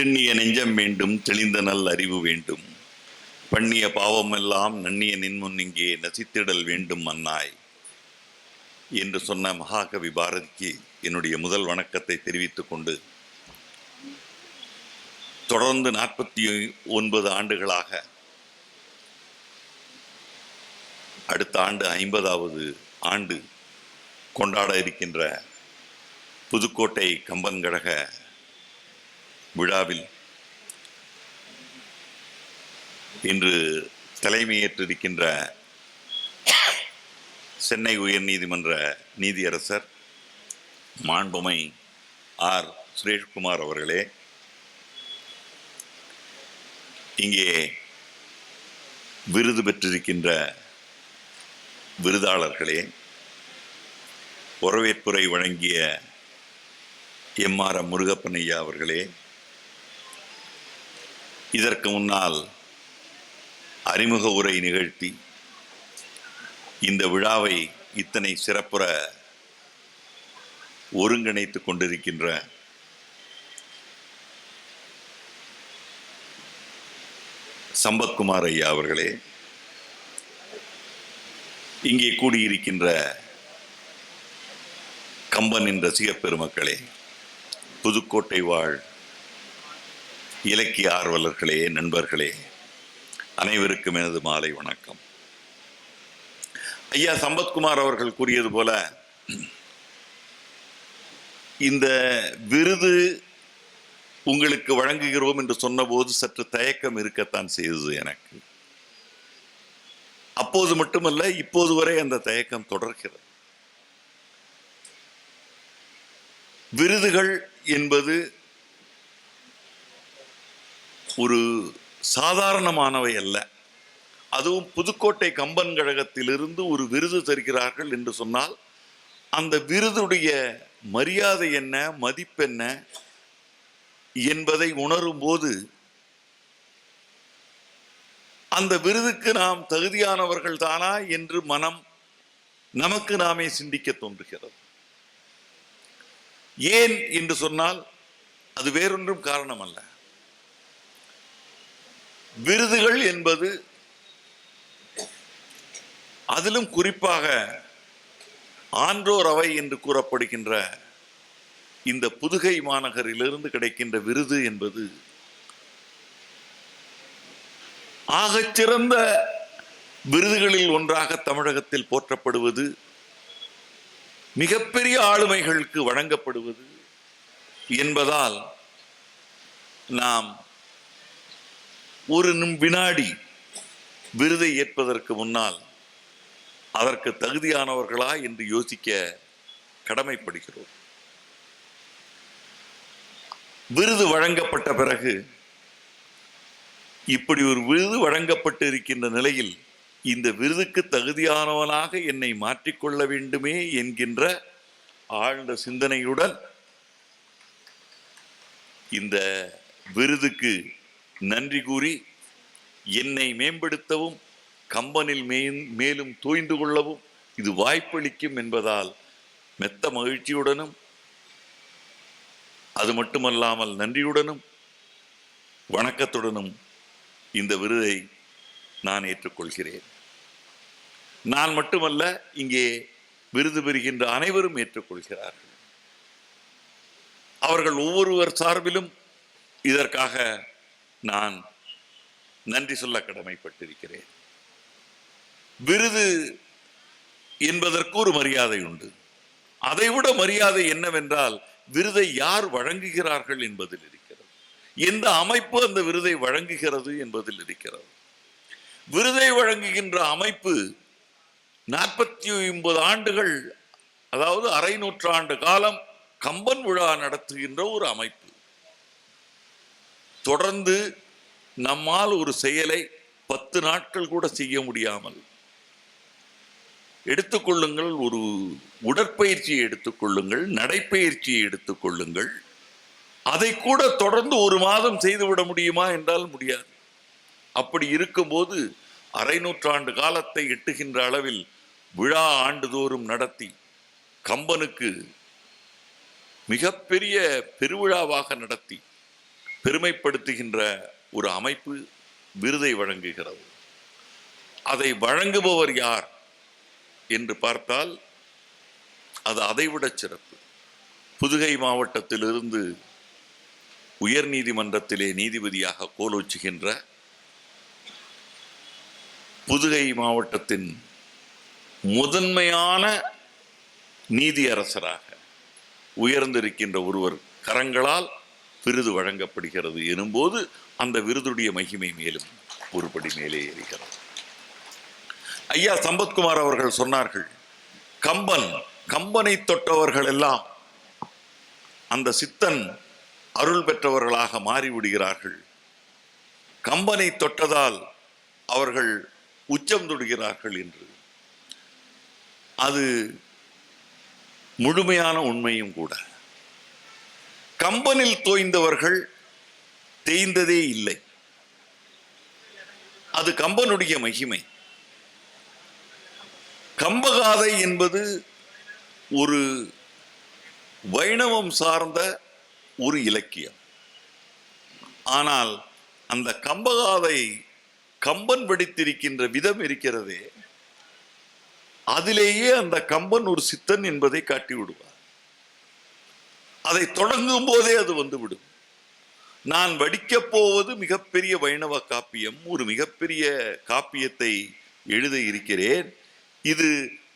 திண்ணிய நெஞ்சம் வேண்டும் தெளிந்த நல் அறிவு வேண்டும். பண்ணிய பாவமெல்லாம் நன்னிய நின்முன் இங்கே நசித்திடல் வேண்டும் மன்னாய் என்று சொன்ன மகாகவி பாரதிக்கு என்னுடைய முதல் வணக்கத்தை தெரிவித்துக் கொண்டு தொடர்ந்து நாற்பத்தி ஒன்பது ஆண்டுகளாக அடுத்த ஆண்டு ஐம்பதாவது ஆண்டு கொண்டாட இருக்கின்ற புதுக்கோட்டை கம்பன் கழக விழாவில் இன்று தலைமையேற்றிருக்கின்ற சென்னை உயர்நீதிமன்ற நீதியரசர் மாண்புமை ஆர். சுரேஷ்குமார் அவர்களே இங்கே விருது பெற்றிருக்கின்ற விருதாளர்களே வரவேற்புரை வழங்கிய எம். ஆர். முருகப்பன் ஐயா அவர்களே இதற்கு முன்னால் அறிமுக உரை நிகழ்த்தி இந்த விழாவை இத்தனை சிறப்புற ஒருங்கிணைத்துக் கொண்டிருக்கின்ற சம்பத்குமார் ஐயா அவர்களே இங்கே கூடியிருக்கின்ற கம்பனின் ரசிகப் பெருமக்களே புதுக்கோட்டை வாழ் இலக்கிய ஆர்வலர்களே நண்பர்களே அனைவருக்கும் எனது மாலை வணக்கம். ஐயா சம்பத்குமார் அவர்கள் கூறியது போல இந்த விருது உங்களுக்கு வழங்குகிறோம் என்று சொன்னபோது சற்று தயக்கம் இருக்கத்தான் செய்தது எனக்கு. அப்போது மட்டுமல்ல இப்போது வரை அந்த தயக்கம் தொடர்கிறது. விருதுகள் என்பது ஒரு சாதாரணமானவை அல்ல. அதுவும் புதுக்கோட்டை கம்பன் கழகத்திலிருந்து ஒரு விருது தருகிறார்கள் என்று சொன்னால் அந்த விருதுடைய மரியாதை என்ன மதிப்பென்ன என்பதை உணரும் போது அந்த விருதுக்கு நாம் தகுதியானவர்கள் தானா என்று மனம் நமக்கு நாமே சிந்திக்க தோன்றுகிறது. ஏன் என்று சொன்னால் அது வேறொன்றும் காரணம் அல்ல விருதுகள் என்பது அதிலும் குறிப்பாக ஆன்றோர் அவை என்று கூறப்படுகின்ற இந்த புதுகை மாநகரிலிருந்து கிடைக்கின்ற விருது என்பது ஆகச்சிறந்த விருதுகளில் ஒன்றாக தமிழகத்தில் போற்றப்படுவது மிகப்பெரிய ஆளுமைகளுக்கு வழங்கப்படுவது என்பதால் நாம் ஒரு நிம் வினாடி விருதை ஏற்பதற்கு முன்னால் அதற்கு தகுதியானவர்களா என்று யோசிக்க கடமைப்படுகிறோம். விருது வழங்கப்பட்ட பிறகு இப்படி ஒரு விருது வழங்கப்பட்டு இருக்கின்ற நிலையில் இந்த விருதுக்கு தகுதியானவனாக என்னை மாற்றிக்கொள்ள வேண்டுமே என்கின்ற ஆழ்ந்த சிந்தனையுடன் இந்த விருதுக்கு நன்றி கூறி என்னை மேம்படுத்தவும் கம்பனில் மே மேலும் தோய்ந்து கொள்ளவும் இது வாய்ப்பளிக்கும் என்பதால் மெத்த மகிழ்ச்சியுடனும் அது மட்டுமல்லாமல் நன்றியுடனும் வணக்கத்துடனும் இந்த விருதை நான் ஏற்றுக்கொள்கிறேன். நான் மட்டுமல்ல இங்கே விருது பெறுகின்ற அனைவரும் ஏற்றுக்கொள்கிறார்கள். அவர்கள் ஒவ்வொருவர் சார்பிலும் இதற்காக நான் நன்றி சொல்ல கடமைப்பட்டிருக்கிறேன். விருது என்பதற்கு ஒரு மரியாதை உண்டு. அதைவிட மரியாதை என்னவென்றால் விருதை யார் வழங்குகிறார்கள் என்பதில் இருக்கிறது. எந்த அமைப்பு அந்த விருதை வழங்குகிறது என்பதில் இருக்கிறது. விருதை வழங்குகின்ற அமைப்பு நாற்பத்தி ஒன்பது ஆண்டுகள் அதாவது அரை நூற்றாண்டு காலம் கம்பன் விழா நடத்துகின்ற ஒரு அமைப்பு. தொடர்ந்து நம்மால் ஒரு செயலை பத்து நாட்கள் கூட செய்ய முடியாமல் எடுத்துக்கொள்ளுங்கள் ஒரு உடற்பயிற்சியை எடுத்துக்கொள்ளுங்கள் நடைப்பயிற்சியை எடுத்துக்கொள்ளுங்கள். அதை கூட தொடர்ந்து ஒரு மாதம் செய்துவிட முடியுமா என்றால் முடியாது. அப்படி இருக்கும்போது அரை நூற்றாண்டு காலத்தை எட்டுகின்ற அளவில் விழா ஆண்டுதோறும் நடத்தி கம்பனுக்கு மிகப்பெரிய பெருவிழாவாக நடத்தி பெருமைப்படுத்துகின்ற ஒரு அமைப்பு விருதை வழங்குகிறது. அதை வழங்குபவர் யார் என்று பார்த்தால் அது அதைவிட சிறப்பு. புதுகை மாவட்டத்திலிருந்து உயர் நீதிமன்றத்திலே நீதிபதியாக கோலோச்சுகின்ற புதுகை மாவட்டத்தின் முதன்மையான நீதியரசராக உயர்ந்திருக்கின்ற ஒருவர் கரங்களால் விருது வழங்கப்படுகிறது எனும்போது அந்த விருதுடைய மகிமை மேலும் ஒருபடி மேலே ஏறுகிறது. ஐயா சம்பத்குமார் அவர்கள் சொன்னார்கள் கம்பன் கம்பனை தொட்டவர்கள் எல்லாம் அந்த சித்தன் அருள் பெற்றவர்களாக மாறிவிடுகிறார்கள். கம்பனை தொட்டதால் அவர்கள் உச்சம் தொடுகிறார்கள் என்று. அது முழுமையான உண்மையும் கூட. கம்பனில் தோய்ந்தவர்கள் தேய்ந்ததே இல்லை. அது கம்பனுடைய மகிமை. கம்பகாதை என்பது ஒரு வைணவம் சார்ந்த ஒரு இலக்கியம். ஆனால் அந்த கம்பகாதை கம்பன் வெடித்திருக்கின்ற விதம் இருக்கிறதே அதிலேயே அந்த கம்பன் ஒரு சித்தன் என்பதை காட்டி விடுவார் அதை தொடங்கும் போதே அது வந்துவிடும். நான் வடிக்கப் போவது மிகப்பெரிய வைணவ காப்பியம். ஒரு மிகப்பெரிய காப்பியத்தை எழுத இருக்கிறேன். இது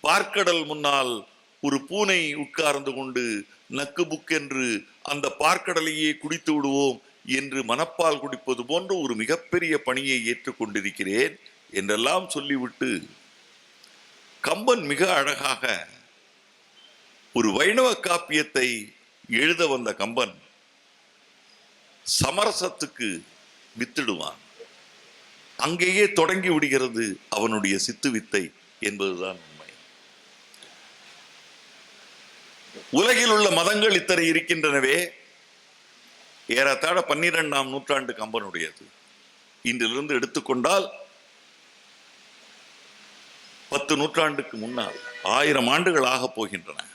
பார்க்கடல் முன்னால் ஒரு பூனை உட்கார்ந்து கொண்டு நக்கு புக்கென்று அந்த பார்க்கடலையே குடித்து விடுவோம் என்று மனப்பால் குடிப்பது போன்ற ஒரு மிகப்பெரிய பணியை ஏற்றுக்கொண்டிருக்கிறேன் என்றெல்லாம் சொல்லிவிட்டு கம்பன் மிக அழகாக ஒரு வைணவ காப்பியத்தை எழுத வந்த கம்பன் சமரசத்துக்கு வித்திடுவான். அங்கேயே தொடங்கி விடுகிறது அவனுடைய சித்து வித்தை என்பதுதான் உண்மை. உலகில் உள்ள மதங்கள் இத்தனை இருக்கின்றனவே. ஏறத்தாழ பன்னிரெண்டாம் நூற்றாண்டு கம்பனுடையது. இன்றிலிருந்து எடுத்துக்கொண்டால் பத்து நூற்றாண்டுக்கு முன்னால் ஆயிரம் ஆண்டுகள் ஆகப் போகின்றன.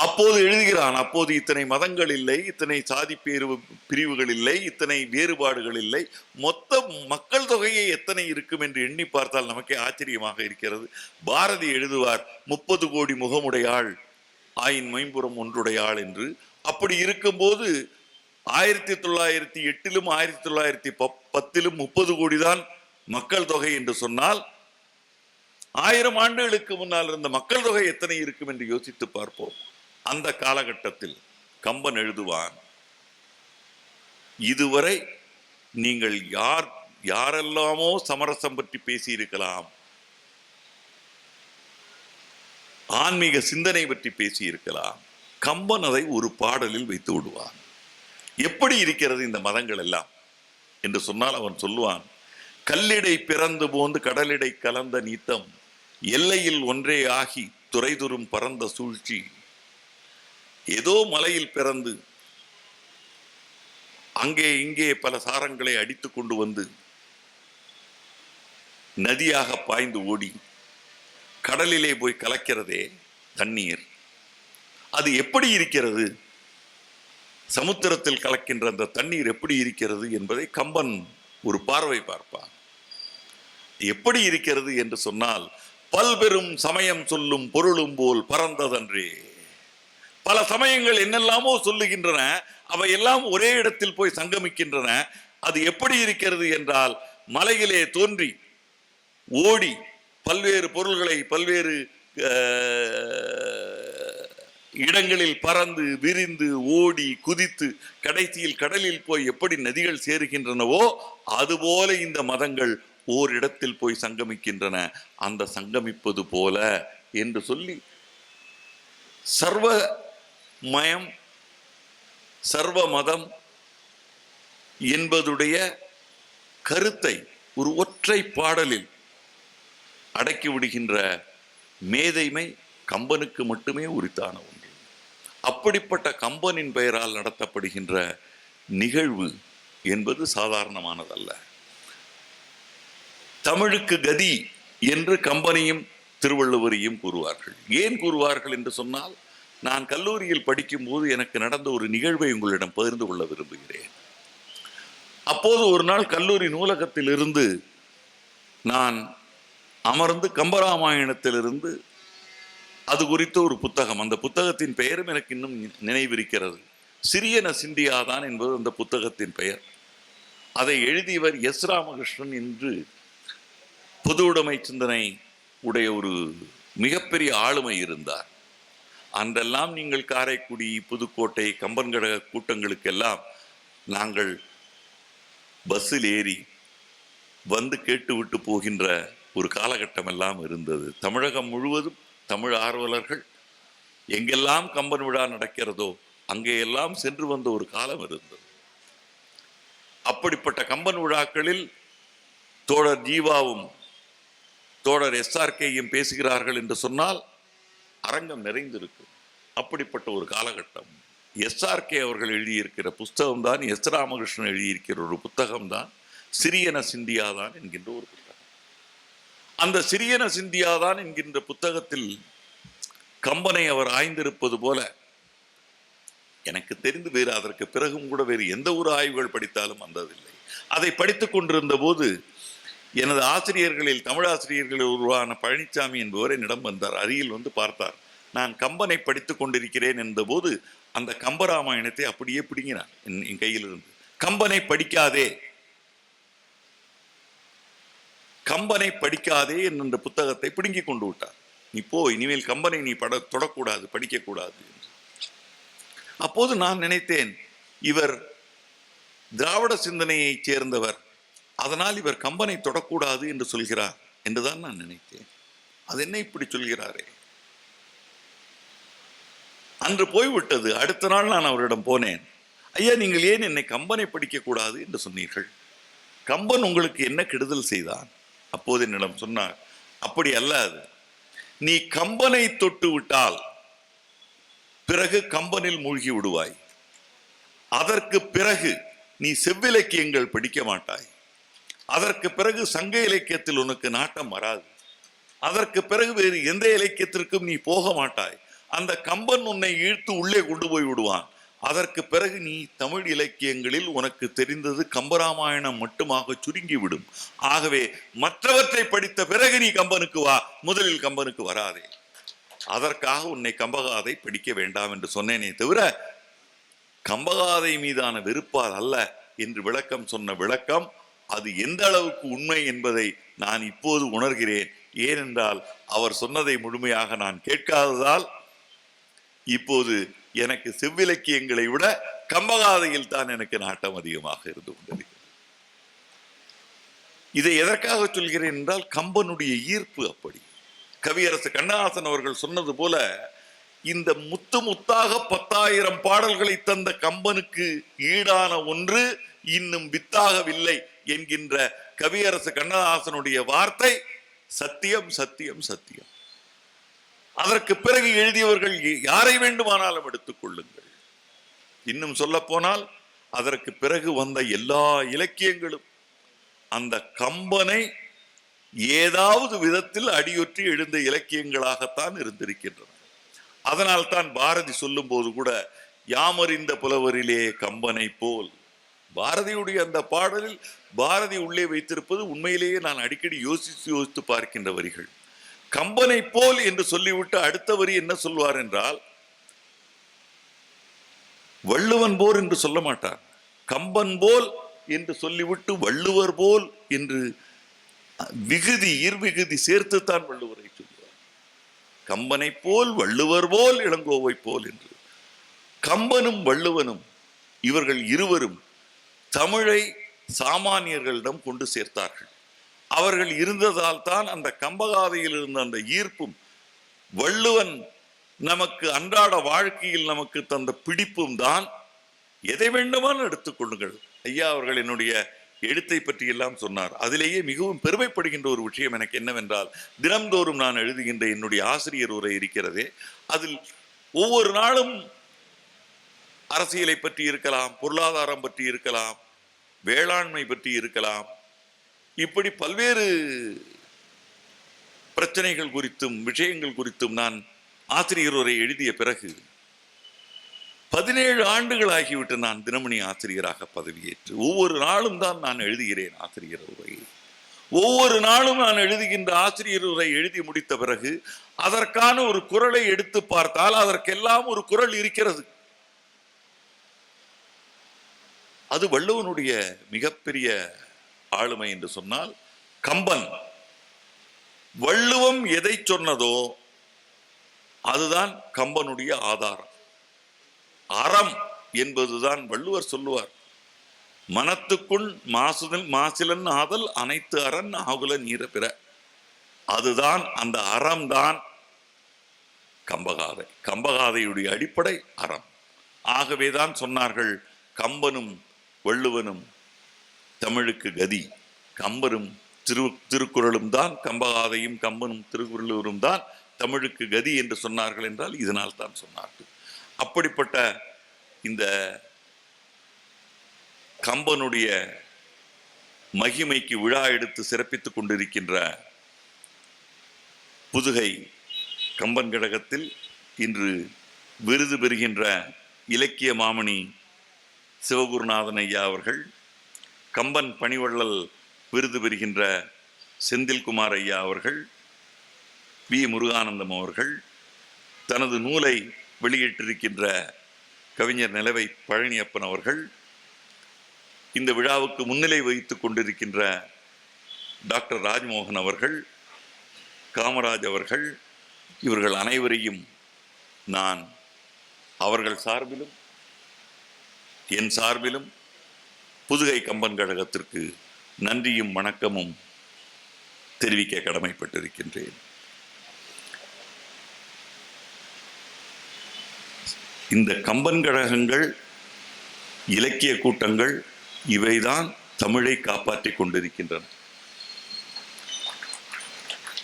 அப்போது எழுதுகிறான் அப்போது இத்தனை மதங்கள் இல்லை இத்தனை சாதி பேரு பிரிவுகள் இல்லை இத்தனை வேறுபாடுகள் இல்லை. மொத்த மக்கள் தொகையை எத்தனை இருக்கும்? என்று எண்ணி பார்த்தால் நமக்கே ஆச்சரியமாக இருக்கிறது. பாரதி எழுதுவார் முப்பது கோடி முகமுடையாள் ஆயின் மைம்புறம் ஒன்றுடையாள் என்று. அப்படி இருக்கும்போது ஆயிரத்தி தொள்ளாயிரத்தி எட்டிலும் ஆயிரத்தி தொள்ளாயிரத்தி பப்- பத்திலும் முப்பது கோடி தான் மக்கள் தொகை என்று சொன்னால் ஆயிரம் ஆண்டுகளுக்கு முன்னால் இருந்த மக்கள் தொகை எத்தனை இருக்கும் என்று யோசித்து பார்ப்போம். அந்த காலகட்டத்தில் கம்பன் எழுதுவான் இதுவரை நீங்கள் யார் யாரெல்லாமோ சமரசம் பற்றி பேசியிருக்கலாம். ஆன்மீக சிந்தனை பற்றி பேசியிருக்கலாம். கம்பன் அதை ஒரு பாடலில் வைத்து விடுவான். எப்படி இருக்கிறது இந்த மதங்கள் எல்லாம்? என்று சொன்னால் அவன் சொல்லுவான் கல்லிடை பிறந்து போந்து கடலிடை கலந்த நீத்தம் எல்லையில் ஒன்றே ஆகி துறைதுறும் பரந்த சூழ்ச்சி ஏதோ மலையில் பிறந்து அங்கே இங்கே பல சாரங்களை அடித்து கொண்டு வந்து நதியாக பாய்ந்து ஓடி கடலிலே போய் கலக்கிறதே தண்ணீர். அது எப்படி இருக்கிறது? சமுத்திரத்தில் கலக்கின்ற அந்த தண்ணீர் எப்படி இருக்கிறது என்பதை கம்பன் ஒரு பார்வை பார்ப்பான். எப்படி இருக்கிறது என்று சொன்னால் பல்பெரும் சமயம் சொல்லும் பொருளும் போல் பறந்ததன்றே. பல சமயங்கள் என்னெல்லாமோ சொல்லுகின்றன அவை எல்லாம் ஒரே இடத்தில் போய் சங்கமிக்கின்றன. அது எப்படி இருக்கிறது என்றால் மலையிலே தோன்றி ஓடி பல்வேறு பொருள்களை பல்வேறு இடங்களில் பறந்து விரிந்து ஓடி குதித்து கடைசியில் கடலில் போய் எப்படி நதிகள் சேருகின்றனவோ அதுபோல இந்த மதங்கள் ஓரிடத்தில் போய் சங்கமிக்கின்றன. அந்த சங்கமிப்பது போல என்று சொல்லி சர்வ மயம் சர்வ மதம் என்பதுடைய கருத்தை ஒரு ஒற்றை பாடலில் அடக்கி விடுகின்ற மேதைமை கம்பனுக்கு மட்டுமே உரித்தான ஒன்று. அப்படிப்பட்ட கம்பனின் பெயரால் நடத்தப்படுகின்ற நிகழ்வு என்பது சாதாரணமானதல்ல. தமிழுக்கு கதி என்று கம்பனையும் திருவள்ளுவரையும் கூறுவார்கள். ஏன் கூறுவார்கள் என்று சொன்னால் நான் கல்லூரியில் படிக்கும்போது எனக்கு நடந்த ஒரு நிகழ்வை உங்களிடம் பகிர்ந்து கொள்ள விரும்புகிறேன். அப்போது ஒரு நாள் கல்லூரி நூலகத்திலிருந்து நான் அமர்ந்து கம்பராமாயணத்திலிருந்து அது குறித்த ஒரு புத்தகம் அந்த புத்தகத்தின் பெயரும் எனக்கு இன்னும் நினைவிருக்கிறது. சிறியன சிந்தியாதான் என்பது அந்த புத்தகத்தின் பெயர். அதை எழுதியவர் எஸ் ராமகிருஷ்ணன் என்று பொது உடைமை சிந்தனை உடைய ஒரு மிகப்பெரிய ஆளுமை இருந்தார். அன்றெல்லாம் நீங்கள் காரைக்குடி புதுக்கோட்டை கம்பன்கடக கூட்டங்களுக்கெல்லாம் நாங்கள் பஸ்ஸில் ஏறி வந்து கேட்டுவிட்டு போகின்ற ஒரு காலகட்டம் எல்லாம் இருந்தது. தமிழகம் முழுவதும் தமிழ் ஆர்வலர்கள் எங்கெல்லாம் கம்பன் விழா நடக்கிறதோ அங்கேயெல்லாம் சென்று வந்த ஒரு காலம் இருந்தது. அப்படிப்பட்ட கம்பன் விழாக்களில் தோழர் ஜீவாவும் தோழர் எஸ்ஆர்கேயும் பேசுகிறார்கள் என்று சொன்னால் அரங்கம் நிறைந்திருக்கும் அப்படிப்பட்ட ஒரு காலகட்டம். எஸ்ஆர்கே அவர்கள் எழுதியிருக்கிற புஸ்தகம் தான் எஸ் ராமகிருஷ்ணன் எழுதியிருக்கிற ஒரு புத்தகம் தான் சிறியன சிந்தியாதான் என்கின்ற ஒரு புத்தகம். அந்த சிறியன சிந்தியாதான் என்கின்ற புத்தகத்தில் கம்பனை அவர் ஆய்ந்திருப்பது போல எனக்கு தெரிந்து வேறு அதற்கு பிறகும் கூட வேறு எந்த ஒரு ஆய்வுகள் படித்தாலும் வந்ததில்லை. அதை படித்துக் கொண்டிருந்த போது எனது ஆசிரியர்களில் தமிழ் ஆசிரியர்களில் உருவான பழனிசாமி என்பவர் என்னிடம் வந்தார். அருகில் வந்து பார்த்தார். நான் கம்பனை படித்துக் கொண்டிருக்கிறேன் என்பபோது அந்த கம்பராமாயணத்தை அப்படியே பிடுங்கினார் என் கையிலிருந்து. கையில் கம்பனை படிக்காதே. கம்பனை படிக்காதே என்ற புத்தகத்தை பிடுங்கி கொண்டு விட்டார். நீ போ இனிமேல் கம்பனை நீ பட தொடக்கூடாது படிக்கக்கூடாது என்று. அப்போது நான் நினைத்தேன் இவர் திராவிட சிந்தனையைச் சேர்ந்தவர். அதனால் இவர் கம்பனை தொடக்கூடாது என்று சொல்கிறார் என்றுதான் நான் நினைத்தேன். அது என்ன இப்படி சொல்கிறாரே? அன்று போய்விட்டது. அடுத்த நாள் நான் அவரிடம் போனேன். ஐயா நீங்கள் ஏன் என்னை கம்பனை படிக்கக்கூடாது என்று சொன்னீர்கள்? கம்பன் உங்களுக்கு என்ன கெடுதல் செய்தான்? அப்போது என்னிடம் சொன்னார் அப்படி அல்ல அது. நீ கம்பனை தொட்டு விட்டால் பிறகு கம்பனில் மூழ்கி விடுவாய். அதற்கு பிறகு நீ செவ்விலக்கியங்கள் படிக்க மாட்டாய். அதற்கு பிறகு சங்க இலக்கியத்தில் உனக்கு நாட்டம் வராது. அதற்கு பிறகு வேறு எந்த இலக்கியத்திற்கும் நீ போக மாட்டாய். அந்த கம்பன் உன்னை இழுத்து உள்ளே கொண்டு போய் விடுவான். அதற்கு பிறகு நீ தமிழ் இலக்கியங்களில் உனக்கு தெரிந்தது கம்பராமாயணம் மட்டுமாக சுருங்கிவிடும். ஆகவே மற்றவற்றை படித்த பிறகு நீ கம்பனுக்கு வா. முதலில் கம்பனுக்கு வராதே. அதற்காக உன்னை கம்பகாதை படிக்க வேண்டாம் என்று சொன்னேனே தவிர கம்பகாதை மீதான வெறுப்பால் அல்ல என்று விளக்கம் சொன்ன விளக்கம் அது எந்த அளவுக்கு உண்மை என்பதை நான் இப்போது உணர்கிறேன். ஏனென்றால் அவர் சொன்னதை முழுமையாக நான் கேட்காததால் இப்போது எனக்கு செவ்விலக்கியங்களை விட கம்பகாதையில் தான் எனக்கு நாட்டம் அதிகமாக இருந்து கொண்டது இதை எதற்காக சொல்கிறேன் என்றால் கம்பனுடைய ஈர்ப்பு அப்படி. கவியரசு கண்ணதாசன் அவர்கள் சொன்னது போல இந்த முத்து முத்தாக பத்தாயிரம் பாடல்களை தந்த கம்பனுக்கு ஈடான ஒன்று இன்னும் வித்தாகவில்லை. என்கின்ற கவியரசு கண்ணதாசனுடைய வார்த்தை சத்தியம் சத்தியம் சத்தியம். அதற்கு பிறகு எழுதியவர்கள் யாரை வேண்டுமானாலும் எடுத்துக் கொள்ளுங்கள். இன்னும் சொல்ல போனால் அதற்கு பிறகு வந்த எல்லா இலக்கியங்களும் அந்த கம்பனை ஏதாவது விதத்தில் அடியொற்றி எழுந்த இலக்கியங்களாகத்தான் இருந்திருக்கின்றன. அதனால் தான் பாரதி சொல்லும் போது கூட யாமறிந்த புலவரிலே கம்பனை போல் பாரதியுடைய அந்த பாடலில் பாரதி உள்ளே வைத்திருப்பது உண்மையிலேயே நான் அடிக்கடி யோசித்து யோசித்து பார்க்கின்ற வரிகள். கம்பனை போல் என்று சொல்லிவிட்டு அடுத்த வரி என்ன சொல்வார் என்றால் வள்ளுவன் போர் என்று சொல்ல மாட்டார். கம்பன் போல் என்று சொல்லிவிட்டு வள்ளுவர் போல் என்று விகுதி இர்விகுதி சேர்த்துத்தான் வள்ளுவரை சொல்லுவார் கம்பனை போல் வள்ளுவர் போல் இளங்கோவை போல் என்று. கம்பனும் வள்ளுவனும் இவர்கள் இருவரும் தமிழை சாமானியர்களிடம் கொண்டு சேர்த்தார்கள். அவர்கள் இருந்ததால் தான் அந்த கம்பகாதையில் இருந்த அந்த ஈர்ப்பும் வள்ளுவன் நமக்கு அன்றாட வாழ்க்கையில் நமக்கு தந்த பிடிப்பும் தான் எதை வேண்டுமானு எடுத்துக்கொள்ளுங்கள் ஐயா அவர்கள் என்னுடைய எழுத்தை பற்றி எல்லாம் சொன்னார். அதிலேயே மிகவும் பெருமைப்படுகின்ற ஒரு விஷயம் எனக்கு என்னவென்றால் தினம்தோறும் நான் எழுதுகின்ற என்னுடைய ஆசிரியர் உரை இருக்கிறதே. அதில் ஒவ்வொரு நாளும் அரசியலை பற்றி இருக்கலாம் பொருளாதாரம் பற்றி இருக்கலாம் வேளாண்மை பற்றி இருக்கலாம். இப்படி பல்வேறு பிரச்சனைகள் குறித்தும் விஷயங்கள் குறித்தும் நான் ஆசிரியர் உரை எழுதிய பிறகு பதினேழு ஆண்டுகள் ஆகிவிட்டு நான் தினமணி ஆசிரியராக பதவியேற்று ஒவ்வொரு நாளும் தான் நான் எழுதுகிறேன் ஆசிரியர் உரை ஒவ்வொரு நாளும் நான் எழுதுகின்ற ஆசிரியர் உரை எழுதி முடித்த பிறகு அதற்கான ஒரு குரலை எடுத்து பார்த்தால் அதற்கெல்லாம் ஒரு குரல் இருக்கிறது. அது வள்ளுவனுடைய மிகப்பெரிய ஆளுமை என்று சொன்னால் கம்பன். வள்ளுவம் எதை சொன்னதோ அதுதான் கம்பனுடைய ஆதாரம். அறம் என்பதுதான் வள்ளுவர் சொல்லுவார். மனத்துக்குள் மாசுதல் மாசிலன் ஆதல் அனைத்து அரண் ஆகுல நீர பிற. அதுதான் அந்த அறம்தான் கம்பகாதை. கம்பகாதையுடைய அடிப்படை அறம். ஆகவேதான் சொன்னார்கள் கம்பனும் வள்ளுவனும் தமிழுக்கு கதி. கம்பரும் திரு திருக்குறளும் தான் கம்பகாதையும் கம்பனும் திருக்குறளூரும் தான் தமிழுக்கு கதி என்று சொன்னார்கள் என்றால் இதனால் தான் சொன்னார்கள். அப்படிப்பட்ட இந்த கம்பனுடைய மகிமைக்கு விழா எடுத்து சிறப்பித்துக் கொண்டிருக்கின்ற புதுகை கம்பன் கழகத்தில் இன்று விருது பெறுகின்ற இலக்கிய மாமணி சிவகுருநாதன் ஐயா அவர்கள் கம்பன் பணிவள்ளல் விருது பெறுகின்ற செந்தில்குமார் ஐயா அவர்கள் வி. முருகானந்தம் அவர்கள் தனது நூலை வெளியிட்டிருக்கின்ற கவிஞர் நிலவை பழனியப்பன் அவர்கள் இந்த விழாவுக்கு முன்னிலை வகித்து கொண்டிருக்கின்ற டாக்டர் ராஜ்மோகன் அவர்கள் காமராஜ் அவர்கள் இவர்கள் அனைவரையும் நான் அவர்கள் சார்பிலும் என் சார்பிலும் புதுகை கம்பன் கழகத்திற்கு நன்றியும் வணக்கமும் தெரிவிக்க கடமைப்பட்டிருக்கின்றேன். இந்த கம்பன் கழகங்கள் இலக்கிய கூட்டங்கள் இவைதான் தமிழை காப்பாற்றிக் கொண்டிருக்கின்றன.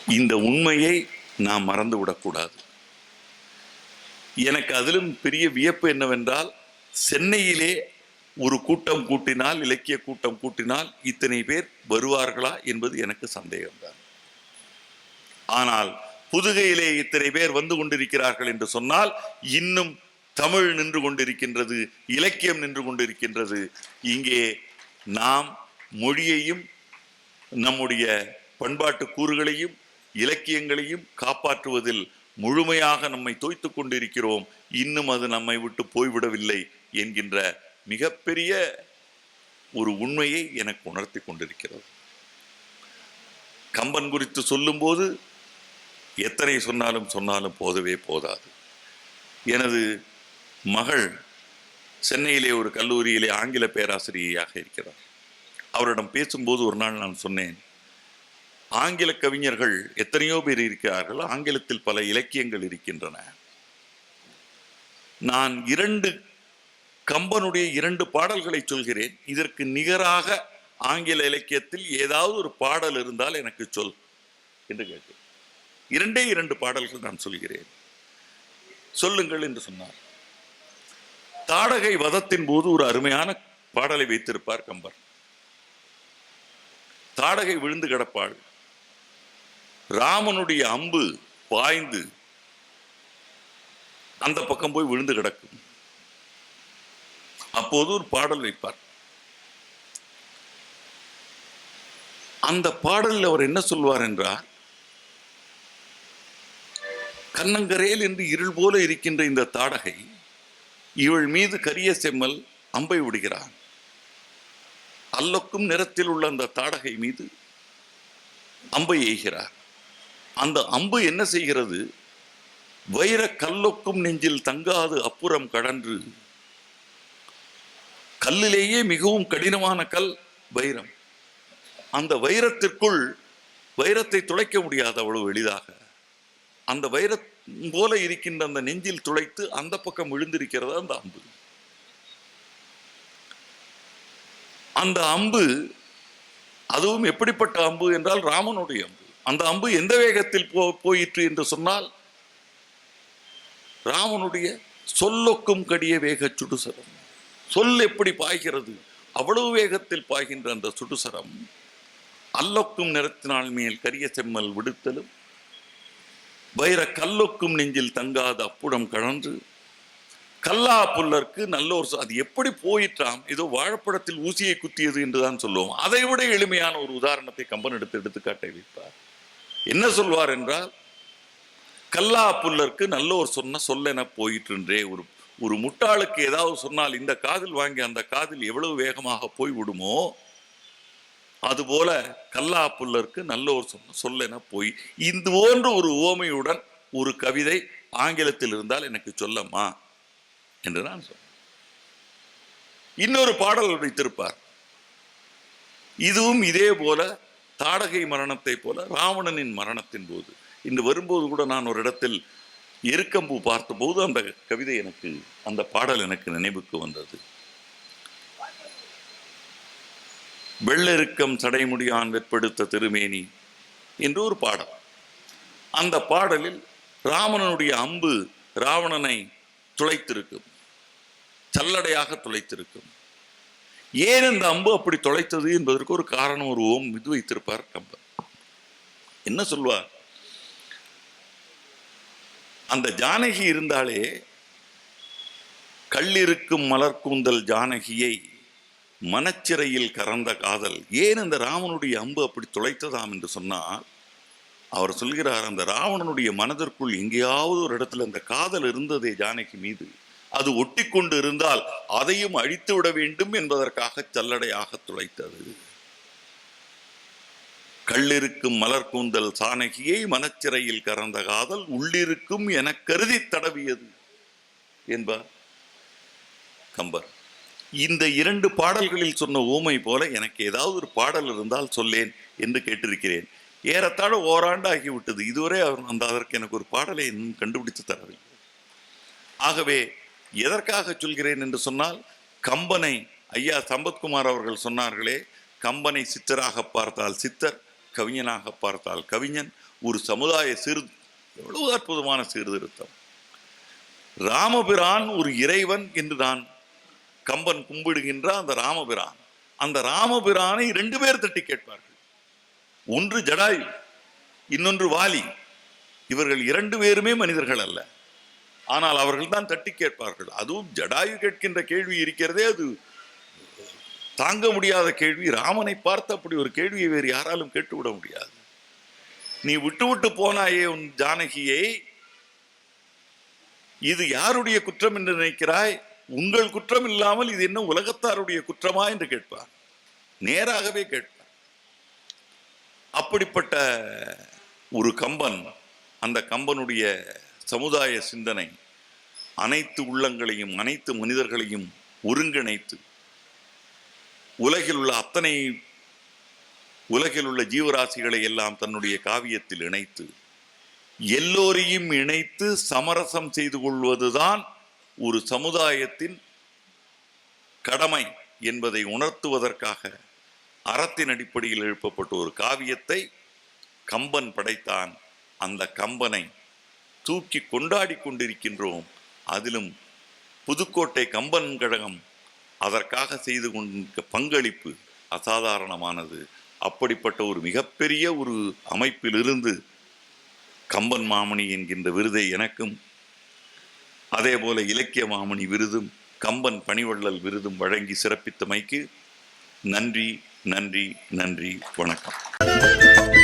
இந்த உண்மையை நாம் மறந்துவிடக்கூடாது. எனக்கு அதிலும் பெரிய வியப்பு என்னவென்றால் சென்னையிலே ஒரு கூட்டம் கூட்டினால் இலக்கிய கூட்டம் கூட்டினால் இத்தனை பேர் வருவார்களா என்பது எனக்கு சந்தேகம்தான். ஆனால் புதுகையிலே இத்தனை பேர் வந்து கொண்டிருக்கிறார்கள் என்று சொன்னால் இன்னும் தமிழ் நின்று கொண்டிருக்கின்றது இலக்கியம் நின்று கொண்டிருக்கின்றது. இங்கே நாம் மொழியையும் நம்முடைய பண்பாட்டு கூறுகளையும் இலக்கியங்களையும் காப்பாற்றுவதில் முழுமையாக நம்மை தோய்த்து கொண்டிருக்கிறோம். இன்னும் அது நம்மை விட்டு போய்விடவில்லை. என்கின்ற மிகப்பெரிய ஒரு உண்மையை எனக்கு உணர்த்தி கொண்டிருக்கிறது. கம்பன் குறித்து சொல்லும்போது எத்தனை சொன்னாலும் சொன்னாலும் போதவே போதாது. எனது மகள் சென்னையிலே ஒரு கல்லூரியிலே ஆங்கில பேராசிரியையாக இருக்கிறார். அவரிடம் பேசும்போது ஒரு நாள் நான் சொன்னேன் ஆங்கில கவிஞர்கள் எத்தனையோ பேர் இருக்கிறார்கள் ஆங்கிலத்தில் பல இலக்கியங்கள் இருக்கின்றன. நான் இரண்டு கம்பனுடைய இரண்டு பாடல்களை சொல்கிறேன். இதற்கு நிகராக ஆங்கில இலக்கியத்தில் ஏதாவது ஒரு பாடல் இருந்தால் எனக்கு சொல் என்று கேட்டேன். இரண்டே இரண்டு பாடல்கள் நான் சொல்கிறேன். சொல்லுங்கள் என்று சொன்னார். தாடகை வதத்தின் போது ஒரு அருமையான பாடலை வைத்திருப்பார் கம்பர் தாடகை விழுந்து கிடப்பாள். ராமனுடைய அம்பு பாய்ந்து அந்த பக்கம் போய் விழுந்து கிடக்கும். அப்போது ஒரு பாடல் வைப்பார். அந்த பாடலில் அவர் என்ன சொல்வார் என்றார்? கண்ணங்கரேல் என்று இருள் போல இருக்கின்ற இந்த தாடகை இவள் மீது கரிய செம்மல் அம்பை விடுகிறான். அல்லொக்கும் நிறத்தில் உள்ள அந்த தாடகை மீது அம்பை எய்கிறார். அந்த அம்பு என்ன செய்கிறது? வைர கல்லொக்கும் நெஞ்சில் தங்காது அப்புறம் கடன்று கல்லிலேயே மிகவும் கடினமான கல் வைரம். அந்த வைரத்திற்குள் வைரத்தை துளைக்க முடியாது அவ்வளவு எளிதாக. அந்த வைர போல இருக்கின்ற அந்த நெஞ்சில் துளைத்து அந்த பக்கம் விழுந்திருக்கிறது அந்த அம்பு. அந்த அம்பு அதுவும் எப்படிப்பட்ட அம்பு என்றால் ராமனுடைய அம்பு. அந்த அம்பு எந்த வேகத்தில் போ போயிற்று என்று சொன்னால் ராமனுடைய சொல்லொக்கும் கடிய வேக சுடுசரம் சொல் எப்படி பாய்கிறது? அவ்வளவு வேகத்தில் பாய்கின்ற அந்த சுடுசரம் அல்லொக்கும் நிறத்தினால் மேல் கரிய செம்மல் விடுத்தலும் வைர கல்லொக்கும் நெஞ்சில் தங்காத அப்புடம் கழன்று கல்லா புல்லருக்கு நல்லோர் சொ- அது எப்படி போயிற்றாம்? ஏதோ வாழைப்பழத்தில் ஊசியை குத்தியது என்றுதான் சொல்லுவோம். அதை விட எளிமையான ஒரு உதாரணத்தை கம்பன் எடுத்து எடுத்துக்காட்டை வைப்பார். என்ன சொல்வார் என்றால் கல்லா புல்லருக்கு நல்ல ஒரு சொன்ன சொல்லென போயிற்றுன்றே ஒரு ஒரு முட்டாளுக்கு ஏதாவது சொன்னால் இந்த காதில் வாங்கி அந்த காதில் எவ்வளவு வேகமாக போய் விடுமோ அதுபோல கல்லா புல்லருக்கு நல்ல ஒரு சொன்ன சொல்லென போய். இந்த போன்ற ஒரு உவமையுடன் ஒரு கவிதை ஆங்கிலத்தில் இருந்தால் எனக்கு சொல்லம்மா என்று நான் சொன்னேன் இன்னொரு பாடல் வைத்திருப்பார். இதுவும் இதே போல தாடகை மரணத்தை போல ராவணனின் மரணத்தின் போது. இன்று வரும்போது கூட நான் ஒரு இடத்தில் எருக்கம்பூ பார்த்தபோது அந்த கவிதை எனக்கு அந்த பாடல் எனக்கு நினைவுக்கு வந்தது. வெள்ளெருக்கம் சடைமுடியான் வெற்படுத்த திருமேனி என்று ஒரு பாடல். அந்த பாடலில் ராவணனுடைய அம்பு ராவணனை துளைத்திருக்கும் சல்லடையாக துளைத்திருக்கும். ஏன் இந்த அம்பு அப்படி தொலைத்தது என்பதற்கு ஒரு காரணம் ஒரு ஓம் இது வைத்திருப்பார் கம்பர். என்ன சொல்வார்? அந்த ஜானகி இருந்தாலே கல்லிருக்கும் மலர் கூந்தல் ஜானகியை மனச்சிறையில் கறந்த காதல். ஏன் அந்த ராமனுடைய அம்பு அப்படி துளைத்ததாம் என்று சொன்னால் அவர் சொல்கிறார் அந்த ராவணனுடைய மனதிற்குள் எங்கேயாவது ஒரு இடத்துல அந்த காதல் இருந்ததே ஜானகி மீது. அது ஒட்டி கொண்டு இருந்தால் அதையும் அழித்து விட வேண்டும் என்பதற்காக சல்லடையாக துளைத்தது. கள்ளிருக்கும் மலர் கூந்தல் சானகியை மனச்சிறையில் கறந்த காதல் உள்ளிருக்கும் என கருதி தடவியது என்பார் கம்பர். இந்த இரண்டு பாடல்களில் சொன்ன ஊமை போல எனக்கு ஏதாவது ஒரு பாடல் இருந்தால் சொல்லேன் என்று கேட்டிருக்கிறேன். ஏறத்தாழ ஓராண்டு ஆகிவிட்டது இதுவரை அவர் அந்த அதற்கு எனக்கு ஒரு பாடலை இன்னும் கண்டுபிடித்து தரவில்லை. ஆகவே எதற்காக சொல்கிறேன் என்று சொன்னால் கம்பனை ஐயா சம்பத்குமார் அவர்கள் சொன்னார்களே கம்பனை சித்தராக பார்த்தால் சித்தர் கவிஞனாக பார்த்தால் கவிஞன் ஒரு சமுதாய சீர் எவ்வளவு அற்புதமான சீர்திருத்தம். ராமபிரான் ஒரு இறைவன் என்று தான் கம்பன் கும்பிடுகின்ற அந்த ராமபிரான். அந்த ராமபிரானை ரெண்டு பேர் தட்டி கேட்பார்கள். ஒன்று ஜடாயு இன்னொன்று வாலி. இவர்கள் இரண்டு பேருமே மனிதர்கள் அல்ல. ஆனால் அவர்கள் தான் தட்டி கேட்பார்கள். அதுவும் ஜடாயு கேட்கின்ற கேள்வி இருக்கிறதே அது தாங்க முடியாத கேள்வி ராமனை பார்த்து அப்படி ஒரு கேள்வியை வேறு யாராலும் கேட்டுவிட முடியாது. நீ விட்டு விட்டு போனாயே உன் ஜானகியை இது யாருடைய குற்றம் என்று நினைக்கிறாய்? உங்கள் குற்றம் இல்லாமல் இது என்ன உலகத்தாருடைய குற்றமா என்று கேட்பார் நேராகவே கேட்பார் அப்படிப்பட்ட ஒரு கம்பன் அந்த கம்பனுடைய சமுதாய சிந்தனை அனைத்து உள்ளங்களையும் அனைத்து மனிதர்களையும் ஒருங்கிணைத்து உலகில் உள்ள அத்தனை உலகில் உள்ள ஜீவராசிகளை எல்லாம் தன்னுடைய காவியத்தில் இணைத்து எல்லோரையும் இணைத்து சமரசம் செய்து கொள்வதுதான் ஒரு சமுதாயத்தின் கடமை என்பதை உணர்த்துவதற்காக அறத்தின் அடிப்படையில் எழுப்பப்பட்ட ஒரு காவியத்தை கம்பன் படைத்தான். அந்த கம்பனை தூக்கி கொண்டாடி கொண்டிருக்கின்றோம். அதிலும் புதுக்கோட்டை கம்பன் கழகம் அதற்காக செய்து கொண்ட பங்களிப்பு அசாதாரணமானது. அப்படிப்பட்ட ஒரு மிகப்பெரிய ஒரு அமைப்பிலிருந்து கம்பன் மாமணி என்கின்ற விருதை எனக்கும் அதே போல இலக்கிய மாமணி விருதும் கம்பன் பணிவள்ளல் விருதும் வழங்கி சிறப்பித்தமைக்கு நன்றி நன்றி நன்றி வணக்கம்.